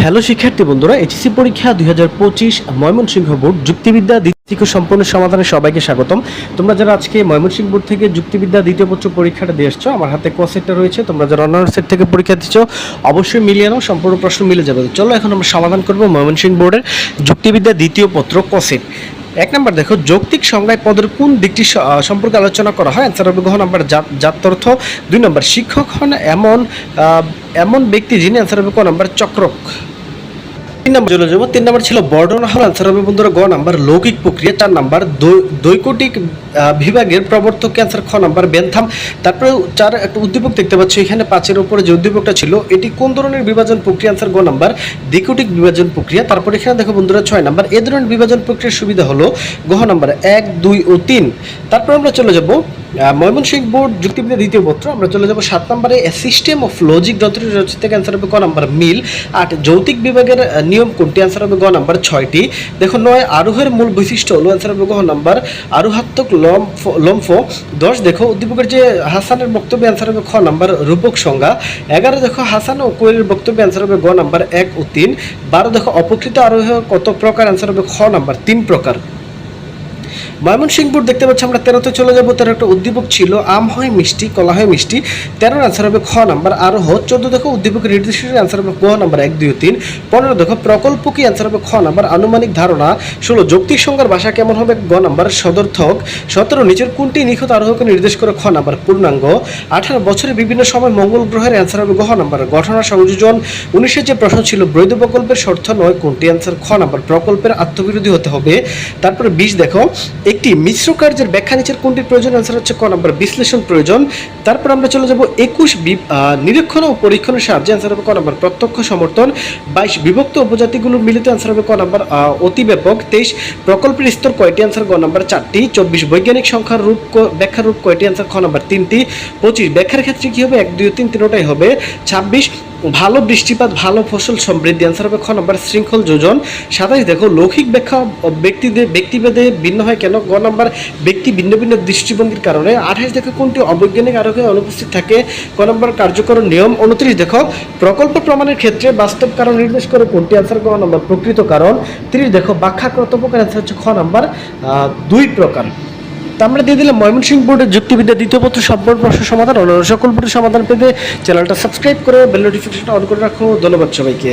Hello, শিক্ষার্থী বন্ধুরা, HSC পরীক্ষা দুই হাজার পঁচিশ ময়মনসিংহ বোর্ড যুক্তিবিদ্যা দ্বিতীয় সম্পূর্ণ সমাধানে সবাইকে স্বাগতম। তোমরা যারা আজকে ময়মনসিংহ বোর্ড থেকে যুক্তিবিদ্যা দ্বিতীয় পত্র পরীক্ষাটা দিয়ে এসছো আমার হাতে ক সেটটা রয়েছে, তোমরা যারা অন্যান্য সেট থেকে পরীক্ষা দিচ্ছ, অবশ্যই মিলিয়ে নাও, সম্পূর্ণ প্রশ্ন মিলে যাবে। চলো, এখন আমরা সমাধান করব ময়মনসিংহ বোর্ডের যুক্তিবিদ্যা দ্বিতীয় পত্র ক সেট। এক নম্বর দেখো, যৌক্তিক সংজ্ঞায় পদের কোন দিকটি সম্পর্কে আলোচনা করা হয়? অ্যান্সার হবে ঘ নম্বর জাত- জাত্যর্থ দুই নম্বর, শিক্ষক হন এমন এমন ব্যক্তি যিনি অ্যান্সার হবে ক নম্বর, চক্রক। তিন নম্বর চলে যাব। তিন নম্বর ছিল বর্ণনা হল অ্যান্সার হবে বন্ধুরা, গ নাম্বার লৌকিক প্রক্রিয়া, চার নাম্বার দৈকটিক বিভাগের প্রবর্তক ক্যান্সার খ নাম্বার বেনথাম। তারপরে চার একটা উদ্দীপক দেখতে পাচ্ছ, এখানে পাঁচের উপরে যে উদ্দীপকটা ছিল, এটি কোন ধরনের বিভাজন প্রক্রিয়া? অ্যান্সার গ নাম্বার দ্বিকটিক বিভাজন প্রক্রিয়া। তারপরে এখানে দেখো বন্ধুরা, ছয় নাম্বার, এ ধরনের বিভাজন প্রক্রিয়ার সুবিধা হলো গহ নাম্বার এক, দুই ও তিন। তারপর আমরা চলে যাব ময়মনসিংহ বোর্ড যুক্তিবিদ্যা দ্বিতীয় পত্র। আমরা চলে যাব সাত নম্বরে সিস্টেম অফ লজিক যন্ত্রটি রচিত থেকে অ্যান্সার হবে, ক নাম্বার মিল। আট, যৌতিক বিভাগের নিয়ম কোনটি? অ্যান্সার হবে গ নাম্বার ছয়টি। দেখো, নয়, আরোহের মূল বৈশিষ্ট্য হল অ্যান্সার হবে গ নাম্বার আরোহাত্মক লম্ফ লম্ফ। দশ, দেখো, উদ্দীপকের যে হাসানের বক্তব্য অ্যান্সার হবে খ নাম্বার রূপক সংজ্ঞা। এগারো, দেখো, হাসান ও কোয়েলের বক্তব্য অ্যান্সার হবে গ নাম্বার এক ও তিন। বারো, দেখো, অপকৃত আরোহ কত প্রকার? অ্যান্সার হবে খ নাম্বার তিন প্রকার। ময়মনসিংহপুর দেখতে পাচ্ছি আমরা তেরোতে চলে যাব। তেরো একটা উদ্দীপক ছিল, আম হয় মিষ্টি, কলা হয় মিষ্টি। তেরোর অ্যান্সার হবে খ নাম্বার আরোহ চোদ্দ দেখো উদ্দীপকের নির্দিষ্ট অ্যান্সার হবে গ নাম্বার এক, দুই, তিন। পনেরো দেখো প্রকল্প কি অ্যান্সার হবে খ নাম্বার আনুমানিক ধারণা। ষোলো, যৌক্তিক সংখ্যার ভাষা কেমন হবে গ নাম্বার সদর্থক সতেরো, নিচের কোনটি নিখুঁত আরোহকে নির্দেশ করে খ নাম্বার পূর্ণাঙ্গ। আঠারো, বছরের বিভিন্ন সময় মঙ্গল গ্রহের অ্যান্সার হবে গহ নাম্বার ঘটনা সংযোজন। উনিশের যে প্রশ্ন ছিল, বৈধ প্রকল্পের শর্ত নয়, কোনটি অ্যান্সার খ নাম্বার প্রকল্পের আত্মবিরোধী হতে হবে। তারপরে বিশ দেখো একটি মিশ্র কার্যের ব্যাখ্যা নিচের কোনটির প্রয়োজন? অ্যান্সার হচ্ছে ক নম্বর, বিশ্লেষণ প্রয়োজন। তারপর আমরা চলে যাব একুশ নিরীক্ষণ ও পরীক্ষণের সাহায্যে। অ্যান্সার হবে ক নম্বর, প্রত্যক্ষ সমর্থন। বাইশ, বিভক্ত উপজাতিগুলোর মিলিত। অ্যান্সার হবে ক নাম্বার অতিব্যাপক। তেইশ, প্রকল্পের স্তর কয়টি? অ্যান্সার গ নাম্বার, চারটি। চব্বিশ, বৈজ্ঞানিক সংখ্যার রূপ ব্যাখ্যার রূপ কয়টি? অ্যান্সার খ নম্বর, তিনটি। পঁচিশ, ব্যাখ্যার ক্ষেত্রে কি হবে? এক, দুই তিন তিনোটাই হবে। ছাব্বিশ ভালো বৃষ্টিপাত, ভালো ফসল সমৃদ্ধি। অ্যান্সার হবে খ নম্বর, শৃঙ্খল যোজন। সাতাইশ দেখো, লৌকিক ব্যাখ্যা ব্যক্তিদের ব্যক্তিভেদে ভিন্ন হয় কেন? গ নম্বর, ব্যক্তি ভিন্ন ভিন্ন দৃষ্টিভঙ্গির কারণে। আঠাইশ দেখো, কোনটি অবৈজ্ঞানিক আরোগ্যে অনুপস্থিত থাকে? ক নম্বর, কার্যকর নিয়ম। উনত্রিশ, দেখো, প্রকল্প প্রমাণের ক্ষেত্রে বাস্তব কারণ নির্দেশ করে কোনটি? অ্যান্সার ক নম্বর, প্রকৃত কারণ। তিরিশ, দেখো ব্যাখ্যা কর্তব্যকার অ্যান্সার হচ্ছে খ নম্বর দুই প্রকার। তা আমরা দিয়ে দিলাম ময়মনসিংহ বোর্ডের যুক্তিবিদ্যা দ্বিতীয় পত্র সম্পর্ক প্রশ্ন সমাধান অন্য সকল বোর্ডের সমাধান পেতে চ্যানেলটা সাবস্ক্রাইব করে বেল নোটিফিকেশনটা অন করে রাখো। ধন্যবাদ সবাইকে।